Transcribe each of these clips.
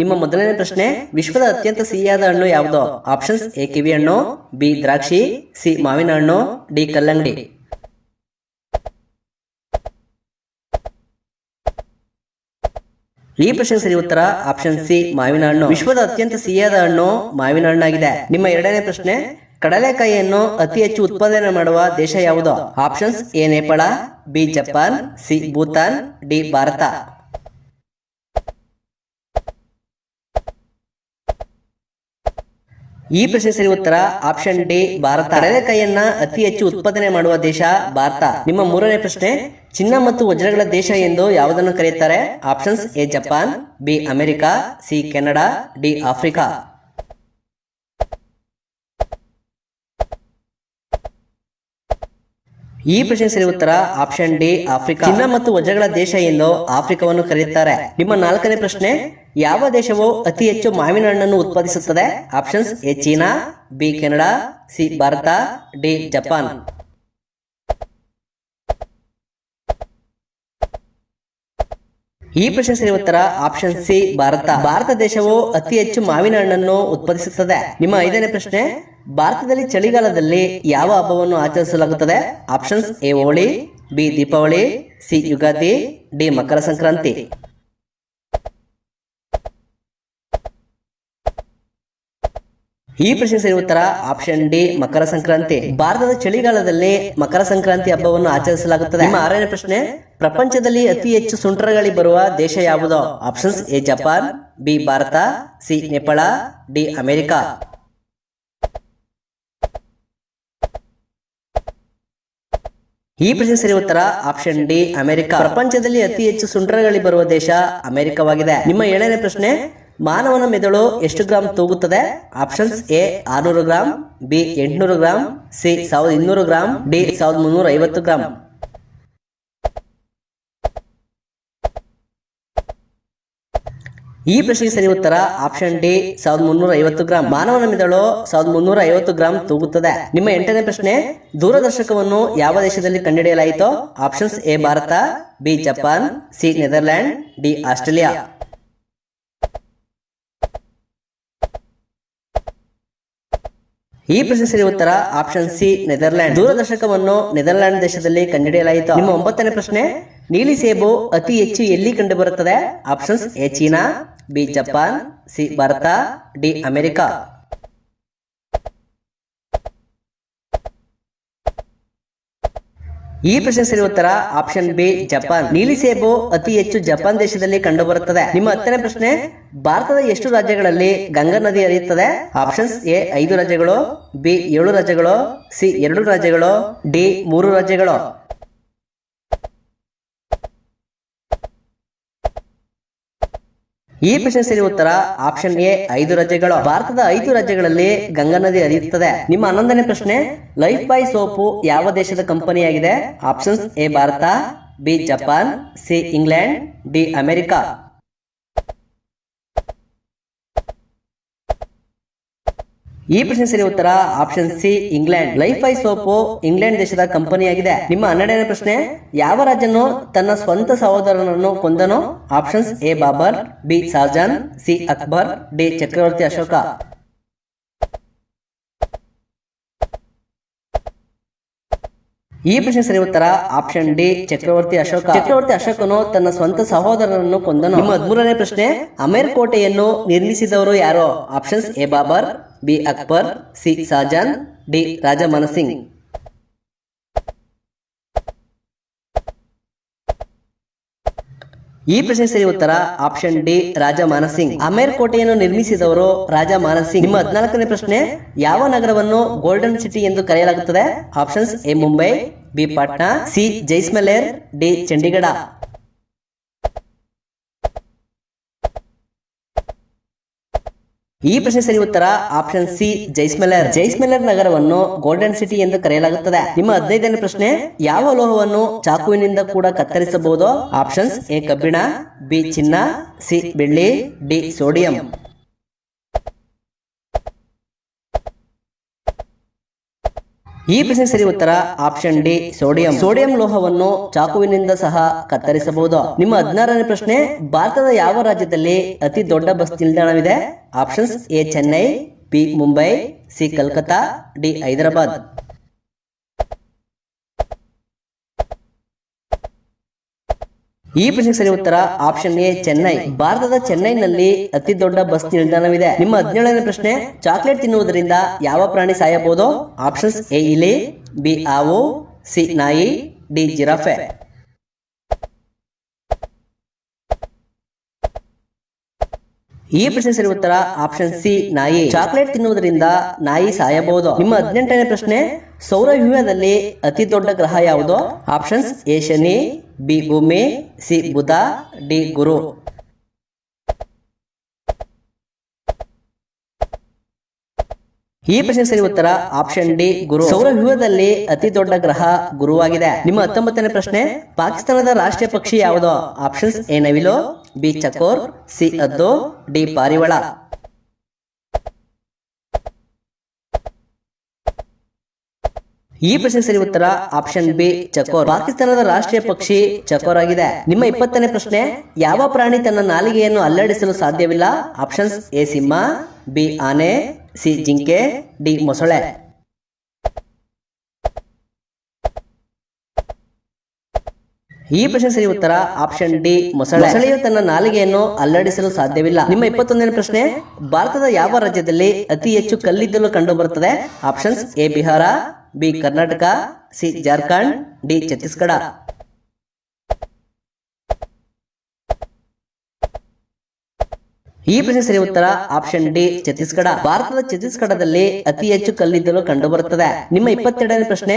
ನಿಮ್ಮ ಮೊದಲನೇ ಪ್ರಶ್ನೆ, ವಿಶ್ವದ ಅತ್ಯಂತ ಸಿಹಿಯಾದ ಹಣ್ಣು ಯಾವುದು? ಆಪ್ಷನ್ಸ್, ಎ ಕಿವಿ ಹಣ್ಣು, ಬಿ ದ್ರಾಕ್ಷಿ, ಸಿ ಮಾವಿನ ಹಣ್ಣು, ಡಿ ಕಲ್ಲಂಗಡಿ. ಈ ಪ್ರಶ್ನೆ ಸರಿ ಉತ್ತರ ಆಪ್ಷನ್ ಸಿ, ಮಾವಿನ ಹಣ್ಣು. ವಿಶ್ವದ ಅತ್ಯಂತ ಸಿಹಿಯಾದ ಹಣ್ಣು ಮಾವಿನ ಹಣ್ಣಾಗಿದೆ. ನಿಮ್ಮ ಎರಡನೇ ಪ್ರಶ್ನೆ, ಕಡಲೆಕಾಯಿಯನ್ನು ಅತಿ ಹೆಚ್ಚು ಉತ್ಪಾದನೆ ಮಾಡುವ ದೇಶ ಯಾವುದು? Options, A Nepal, B Japan, C Bhutan, D Bharat. ಈ ಪ್ರಶ್ನೆ ಉತ್ತರ ಆಪ್ಷನ್ ಡಿ ಭಾರತ. ಕೈಯನ್ನ ಅತಿ ಹೆಚ್ಚು ಉತ್ಪಾದನೆ ಮಾಡುವ ದೇಶ ಭಾರತ. ನಿಮ್ಮ ಮೂರನೇ ಪ್ರಶ್ನೆ, ಚಿನ್ನ ಮತ್ತು ವಜ್ರಗಳ ದೇಶ ಎಂದು ಯಾವುದನ್ನು ಕರೆಯುತ್ತಾರೆ? Options A, Japan, B, America, C, Canada, D, Africa. ಈ ಪ್ರಶ್ನೆ ಸರಿ ಉತ್ತರ ಆಪ್ಷನ್ ಡಿ, ಆಫ್ರಿಕಾ. ಚಿನ್ನ ಮತ್ತು ವಜ್ರಗಳ ದೇಶ ಎಂದು ಆಫ್ರಿಕಾವನ್ನು ಕರೆಯುತ್ತಾರೆ. ನಿಮ್ಮ ನಾಲ್ಕನೇ ಪ್ರಶ್ನೆ ಯಾವ ದೇಶವು ಅತಿ ಹೆಚ್ಚು ಮಾವಿನ ಹಣ್ಣನ್ನು ಉತ್ಪಾದಿಸುತ್ತದೆ? Options A China, B Canada, C Bharat, D Japan. ಈ ಪ್ರಶ್ನೆಗೆ ಉತ್ತರ ಆಪ್ಷನ್ ಸಿ ಭಾರತ. ಭಾರತ ದೇಶವು ಅತಿ ಹೆಚ್ಚು ಮಾವಿನ ಹಣ್ಣನ್ನು ಉತ್ಪಾದಿಸುತ್ತದೆ? ನಿಮ್ಮ ಐದನೇ ಪ್ರಶ್ನೆ, ಭಾರತದಲ್ಲಿ ಚಳಿಗಾಲದಲ್ಲಿ ಯಾವ ಹಬ್ಬವನ್ನು ಆಚರಿಸಲಾಗುತ್ತದೆ? Options A Holi, B Deepavali, C Ugadi, D Makara Sankranti. ಈ ಪ್ರಶ್ನೆ ಉತ್ತರ ಆಪ್ಷನ್ ಡಿ, ಮಕರ ಸಂಕ್ರಾಂತಿ. ಭಾರತದ ಚಳಿಗಾಲದಲ್ಲಿ ಮಕರ ಸಂಕ್ರಾಂತಿ ಹಬ್ಬವನ್ನು ಆಚರಿಸಲಾಗುತ್ತದೆ. ನಿಮ್ಮ ಆರನೇ ಪ್ರಶ್ನೆ, ಪ್ರಪಂಚದಲ್ಲಿ ಅತಿ ಹೆಚ್ಚು ಸುಂಟರಗಾಳಿ ಬರುವ ದೇಶ ಯಾವುದು? Options, A, Japan, B, Bharat, C, Nepal, D, America. ಈ ಪ್ರಶ್ನೆ ಸರಿ ಉತ್ತರ ಆಪ್ಷನ್ ಡಿ, ಅಮೆರಿಕ. ಪ್ರಪಂಚದಲ್ಲಿ ಅತಿ ಹೆಚ್ಚು ಸುಂಟರಗಾಳಿ ಬರುವ ದೇಶ ಅಮೆರಿಕವಾಗಿದೆ. ನಿಮ್ಮ ಏಳನೇ ಪ್ರಶ್ನೆ ಮಾನವನ ಮೆದುಳು ಎಷ್ಟು ಗ್ರಾಂ ತೂಗುತ್ತದೆ? ಆಪ್ಷನ್ಸ್ ಎ, ಆರ್ನೂರು ಗ್ರಾಂ, ಬಿ, ಎಂಟುನೂರು ಗ್ರಾಂ, ಸಿ, ಸಾವಿರದ ಇನ್ನೂರು ಗ್ರಾಂ, ಡಿ, ಸಾವಿರದ ಮುನ್ನೂರ ಐವತ್ತು ಗ್ರಾಂ. ಈ ಪ್ರಶ್ನೆಗೆ ಸರಿ ಉತ್ತರ ಆಪ್ಷನ್ ಡಿ, ಸಾವಿರದ ಮುನ್ನೂರ ಐವತ್ತು ಗ್ರಾಂ. ಮಾನವನ ಮೆದುಳು ಸಾವಿರದ ಮುನ್ನೂರ ಐವತ್ತು ಗ್ರಾಂ ತೂಗುತ್ತದೆ. ನಿಮ್ಮ ಎಂಟನೇ ಪ್ರಶ್ನೆ, ದೂರದರ್ಶಕವನ್ನು ಯಾವ ದೇಶದಲ್ಲಿ ಕಂಡುಹಿಡಿಯಲಾಯಿತು? Options A, Bharat, B, Japan, C Netherland D, Australia. ಈ ಪ್ರಶ್ನೆಗೆ ಉತ್ತರ ಆಪ್ಷನ್ ಸಿ ನೆದರ್ಲ್ಯಾಂಡ್ ದೂರದರ್ಶಕವನ್ನು ನೆದರ್ಲ್ಯಾಂಡ್ ದೇಶದಲ್ಲಿ ಕಂಡುಹಿಡಿಯಲಾಯಿತು. ನಿಮ್ಮ ಒಂಬತ್ತನೇ ಪ್ರಶ್ನೆ, ನೀಲಿ ಸೇಬು ಅತಿ ಹೆಚ್ಚು ಎಲ್ಲಿ ಕಂಡು ಬರುತ್ತದೆ options A, China, B, Japan, C, Bharat, D, America. ಈ ಪ್ರಶ್ನೆ ಉತ್ತರ ಆಪ್ಷನ್ ಬಿ ಜಪಾನ್. ನೀಲಿ ಸೇಬು ಅತಿ ಹೆಚ್ಚು ಜಪಾನ್ ದೇಶದಲ್ಲಿ ಕಂಡುಬರುತ್ತದೆ. ನಿಮ್ಮ ಹತ್ತನೇ ಪ್ರಶ್ನೆ, ಭಾರತದ ಎಷ್ಟು ರಾಜ್ಯಗಳಲ್ಲಿ ಗಂಗಾ ನದಿ ಹರಿಯುತ್ತದೆ? ಆಪ್ಷನ್ಸ್ ಎ, ಐದು ರಾಜ್ಯಗಳು, ಬಿ, ಏಳು ರಾಜ್ಯಗಳು, ಸಿ, ಎರಡು ರಾಜ್ಯಗಳು, ಡಿ, ಮೂರು ರಾಜ್ಯಗಳು. ಈ ಪ್ರಶ್ನೆ ಉತ್ತರ ಆಪ್ಷನ್ ಎ ಐದು ರಾಜ್ಯಗಳು. ಭಾರತದ ಐದು ರಾಜ್ಯಗಳಲ್ಲಿ ಗಂಗಾ ನದಿ ಹರಿಯುತ್ತದೆ. ನಿಮ್ಮ ಹನ್ನೊಂದನೇ ಪ್ರಶ್ನೆ, ಲೈಫ್ ಬೈ ಸೋಪು ಯಾವ ದೇಶದ ಕಂಪನಿಯಾಗಿದೆ? Options A Bharat, B Japan, C England, D America. ಈ ಪ್ರಶ್ನೆ ಸರಿ ಉತ್ತರ option C, England. Lifebuoy soap England ದೇಶದ ಕಂಪನಿಯಾಗಿದೆ. ನಿಮ್ಮ ಹನ್ನೆರಡನೇ ಪ್ರಶ್ನೆ, ಯಾವ ರಾಜನು ತನ್ನ ಸ್ವಂತ ಸಹೋದರನನ್ನು ಕೊಂದನು? Options, A, Babur, B Shahjahan C, Akbar, D, ಚಕ್ರವರ್ತಿ ಅಶೋಕ. ಈ ಪ್ರಶ್ನೆ ಸರಿ ಉತ್ತರ ಆಪ್ಷನ್ ಡಿ, ಚಕ್ರವರ್ತಿ ಅಶೋಕ. ಚಕ್ರವರ್ತಿ ಅಶೋಕನು ತನ್ನ ಸ್ವಂತ ಸಹೋದರನನ್ನು ಕೊಂದನು. ನಿಮ್ಮ ಹದಿಮೂರನೇ ಪ್ರಶ್ನೆ, ಅಮೇರ್ ಕೋಟೆಯನ್ನು ನಿರ್ಮಿಸಿದವರು ಯಾರು? Options, A, Babur B Akbar, C Shahjahan D Raja Singh ಈ ಪ್ರಶ್ನೆ ಸರಿ ಉತ್ತರ ಆಪ್ಷನ್ ಡಿ ರಾಜ ಮಾನಸಿಂಗ್ ಅಮೇರ್ ಕೋಟೆಯನ್ನು ನಿರ್ಮಿಸಿದವರು ರಾಜ ಮಾನಸಿಂಗ್ ನಿಮ್ಮ ಹದಿನಾಲ್ಕನೇ ಪ್ರಶ್ನೆ, ಯಾವ ನಗರವನ್ನು ಗೋಲ್ಡನ್ ಸಿಟಿ ಎಂದು ಕರೆಯಲಾಗುತ್ತದೆ? Options A Mumbai, B Patna, C Jaisalmer, D Chandigarh. ಈ ಪ್ರಶ್ನೆ ಉತ್ತರ ಆಪ್ಷನ್ ಸಿ, ಜೈಸ್ಮೆಲರ್. ಜೈಸ್ಮೆಲರ್ ನಗರವನ್ನು ಗೋಲ್ಡನ್ ಸಿಟಿ ಎಂದು ಕರೆಯಲಾಗುತ್ತದೆ. ನಿಮ್ಮ ಹದಿನೈದನೇ ಪ್ರಶ್ನೆ, ಯಾವ ಲೋಹವನ್ನು ಚಾಕುವಿನಿಂದ ಕೂಡ ಕತ್ತರಿಸಬಹುದು? ಆಪ್ಷನ್ಸ್, ಎ ಕಬ್ಬಿಣ, ಬಿ ಚಿನ್ನ, ಸಿ ಬೆಳ್ಳಿ, ಡಿ ಸೋಡಿಯಂ. ಈ ಪ್ರಶ್ನೆ ಸರಿ ಉತ್ತರ ಆಪ್ಷನ್ ಡಿ ಸೋಡಿಯಂ ಸೋಡಿಯಂ ಲೋಹವನ್ನು ಚಾಕುವಿನಿಂದ ಸಹ ಕತ್ತರಿಸಬಹುದು. ನಿಮ್ಮ ಹದಿನಾರನೇ ಪ್ರಶ್ನೆ, ಭಾರತದ ಯಾವ ರಾಜ್ಯದಲ್ಲಿ ಅತಿ ದೊಡ್ಡ bus ನಿಲ್ದಾಣವಿದೆ? Options A Chennai B Mumbai C Calcutta D Hyderabad ಈ ಪ್ರಶ್ನೆ ಸರಿ ಉತ್ತರ ಆಪ್ಷನ್ ಎ, ಚೆನ್ನೈ. ಭಾರತದ ಚೆನ್ನೈನಲ್ಲಿ ಅತಿ ದೊಡ್ಡ ಬಸ್ ನಿಲ್ದಾಣವಿದೆ. ನಿಮ್ಮ ಹದಿನೇಳನೇ ಪ್ರಶ್ನೆ, ಚಾಕ್ಲೇಟ್ ತಿನ್ನುವುದರಿಂದ ಯಾವ ಪ್ರಾಣಿ ಸಾಯಬಹುದು? ಆಪ್ಷನ್ಸ್ ಎ, ಇಲಿ, ಬಿ, ಆವು, ಸಿ, ನಾಯಿ, ಡಿ, ಜಿರಾಫೆ. ಈ ಪ್ರಶ್ನೆ ಸರಿ ಉತ್ತರ ಆಪ್ಷನ್ ಸಿ ನಾಯಿ. ಚಾಕ್ಲೇಟ್ ತಿನ್ನುವುದರಿಂದ ನಾಯಿ ಸಾಯಬಹುದು. ನಿಮ್ಮ ಹದಿನೆಂಟನೇ ಪ್ರಶ್ನೆ ಸೌರ ಸೌರವ್ಯೂಹದಲ್ಲಿ ಅತಿ ದೊಡ್ಡ ಗ್ರಹ ಯಾವುದು? ಆಪ್ಷನ್ಸ್ ಎ ಶನಿ, ಬಿ ಭೂಮಿ, ಸಿ ಬುಧ, ಡಿ ಗುರು. ಈ ಪ್ರಶ್ನೆ ಸರಿ ಉತ್ತರ ಆಪ್ಷನ್ ಡಿ ಗುರು. ಸೌರವ್ಯೂಹದಲ್ಲಿ ಅತಿ ದೊಡ್ಡ ಗ್ರಹ ಗುರುವಾಗಿದೆ. ನಿಮ್ಮ ಹತ್ತೊಂಬತ್ತನೇ ಪ್ರಶ್ನೆ, ಪಾಕಿಸ್ತಾನದ ರಾಷ್ಟ್ರೀಯ ಪಕ್ಷಿ ಯಾವುದು? ಆಪ್ಷನ್ಸ್ ಎ, ನವಿಲು, ಬಿ, ಚಕೋರ್, ಸಿ, ಅದ್ದು, ಡಿ, ಪಾರಿವಾಳ. ಈ ಪ್ರಶ್ನೆ ಸರಿ ಉತ್ತರ ಆಪ್ಷನ್ ಬಿ, ಚಕೋರ್. ಪಾಕಿಸ್ತಾನದ ರಾಷ್ಟ್ರೀಯ ಪಕ್ಷಿ ಚಕೋರ್ ಆಗಿದೆ. ನಿಮ್ಮ ಇಪ್ಪತ್ತನೇ ಪ್ರಶ್ನೆ, ಯಾವ ಪ್ರಾಣಿ ತನ್ನ ನಾಲಿಗೆಯನ್ನು ಅಲ್ಲಾಡಿಸಲು ಸಾಧ್ಯವಿಲ್ಲ? ಆಪ್ಷನ್ಸ್ ಎ, ಸಿಂಹ, ಬಿ, ಆನೆ ಸಿ ಜಿಂಕೆ ಡಿ ಮೊಸಳೆ. ಈ ಪ್ರಶ್ನೆ ಸರಿ ಉತ್ತರ ಆಪ್ಷನ್ ಡಿ ಮೊಸಳೆ. ಮೊಸಳೆಯು ತನ್ನ ನಾಲಿಗೆಯನ್ನು ಅಲ್ಲಡಿಸಲು ಸಾಧ್ಯವಿಲ್ಲ. ನಿಮ್ಮ ಇಪ್ಪತ್ತೊಂದನೇ ಪ್ರಶ್ನೆ, ಭಾರತದ ಯಾವ ರಾಜ್ಯದಲ್ಲಿ ಅತಿ ಹೆಚ್ಚು ಕಲ್ಲಿದ್ದಲು ಕಂಡು ಬರುತ್ತದೆ options, A Bihar, B Karnataka, C Jharkhand, D Chhattisgarh. ಈ ಪ್ರಶ್ನೆ ಸರಿ ಉತ್ತರ ಆಪ್ಷನ್ ಡಿ ಛತ್ತೀಸ್ಗಢ. ಭಾರತದ ಛತ್ತೀಸ್ಗಢದಲ್ಲಿ ಅತಿ ಹೆಚ್ಚು ಕಲ್ಲಿದ್ದಲು ಕಂಡು ಬರುತ್ತದೆ ನಿಮ್ಮ ಇಪ್ಪತ್ತೆರಡನೇ ಪ್ರಶ್ನೆ,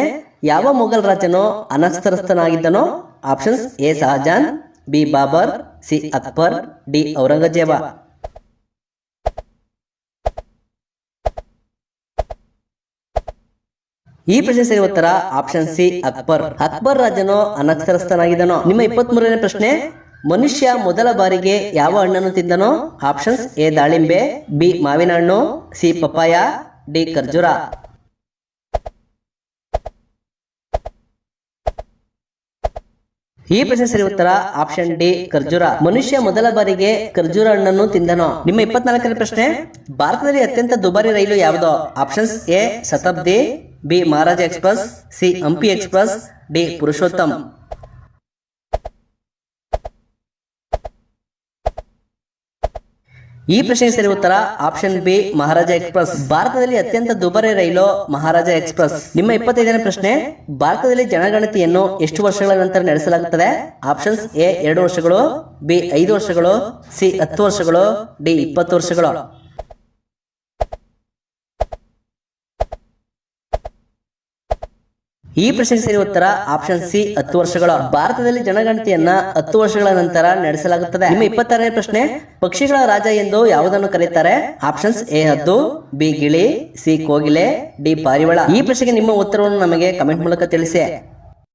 ಯಾವ ಮೊಘಲ್ ರಾಜನು ಅನಕ್ಷರಸ್ಥನಾಗಿದ್ದನೋ? Options A, Shahjahan, B, Babur, C, Akbar, D, Aurangzeb. ಈ ಪ್ರಶ್ನೆ ಸರಿ ಉತ್ತರ ಆಪ್ಷನ್ ಸಿ, ಅಕ್ಬರ್. ಅಕ್ಬರ್ ರಾಜನು ಅನಕ್ಷರಸ್ಥನಾಗಿದ್ದನು. ನಿಮ್ಮ ಇಪ್ಪತ್ತ್ ಮೂರನೇ ಪ್ರಶ್ನೆ ಮನುಷ್ಯ ಮೊದಲ ಬಾರಿಗೆ ಯಾವ ಹಣ್ಣನ್ನು ತಿಂದನೋ ಆಪ್ಷನ್ಸ್ ಎ ದಾಳಿಂಬೆ, ಬಿ ಮಾವಿನ ಹಣ್ಣು ಸಿ ಪಪ್ಪಾಯ, ಡಿ ಖರ್ಜೂರ. ಈ ಪ್ರಶ್ನೆ ಸರಿ ಉತ್ತರ ಆಪ್ಷನ್ ಡಿ ಖರ್ಜೂರ. ಮನುಷ್ಯ ಮೊದಲ ಬಾರಿಗೆ ಖರ್ಜೂರ ಹಣ್ಣನ್ನು ತಿಂದನೋ? ನಿಮ್ಮ ಇಪ್ಪತ್ನಾಲ್ಕನೇ ಪ್ರಶ್ನೆ. ಭಾರತದಲ್ಲಿ ಅತ್ಯಂತ ದುಬಾರಿ ರೈಲು ಯಾವುದು? Options A Shatabdi B Maharaja express, C Hampi express, D Purushottam. ಈ ಪ್ರಶ್ನೆ ಸರಿ ಉತ್ತರ ಆಪ್ಷನ್ ಬಿ, ಮಹಾರಾಜ ಎಕ್ಸ್ಪ್ರೆಸ್. ಭಾರತದಲ್ಲಿ ಅತ್ಯಂತ ದುಬಾರಿ ರೈಲು ಮಹಾರಾಜ ಎಕ್ಸ್ಪ್ರೆಸ್. ನಿಮ್ಮ ಇಪ್ಪತ್ತೈದನೇ ಪ್ರಶ್ನೆ, ಭಾರತದಲ್ಲಿ ಜನಗಣತಿಯನ್ನು ಎಷ್ಟು ವರ್ಷಗಳ ನಂತರ ನಡೆಸಲಾಗುತ್ತದೆ? ಆಪ್ಷನ್ಸ್ ಎ, ಎರಡು ವರ್ಷಗಳು, ಬಿ, ಐದು ವರ್ಷಗಳು, ಸಿ, ಹತ್ತು ವರ್ಷಗಳು, ಡಿ, ಇಪ್ಪತ್ತು ವರ್ಷಗಳು. ಈ ಪ್ರಶ್ನೆಗೆ ಉತ್ತರ ಆಪ್ಷನ್ ಸಿ, ಹತ್ತು ವರ್ಷಗಳ. ಭಾರತದಲ್ಲಿ ಜನಗಣತಿಯನ್ನ ಹತ್ತು ವರ್ಷಗಳ ನಂತರ ನಡೆಸಲಾಗುತ್ತದೆ. ನಿಮ್ಮ ಇಪ್ಪತ್ತಾರನೇ ಪ್ರಶ್ನೆ, ಪಕ್ಷಿಗಳ ರಾಜ ಎಂದು ಯಾವುದನ್ನು ಕರೆಯುತ್ತಾರೆ? ಆಪ್ಷನ್ಸ್ ಎ, ಹದ್ದು, ಬಿ, ಗಿಳಿ, ಸಿ, ಕೋಗಿಲೆ, ಡಿ, ಪಾರಿವಾಳ. ಈ ಪ್ರಶ್ನೆಗೆ ನಿಮ್ಮ ಉತ್ತರವನ್ನು ನಮಗೆ ಕಮೆಂಟ್ ಮೂಲಕ ತಿಳಿಸಿ.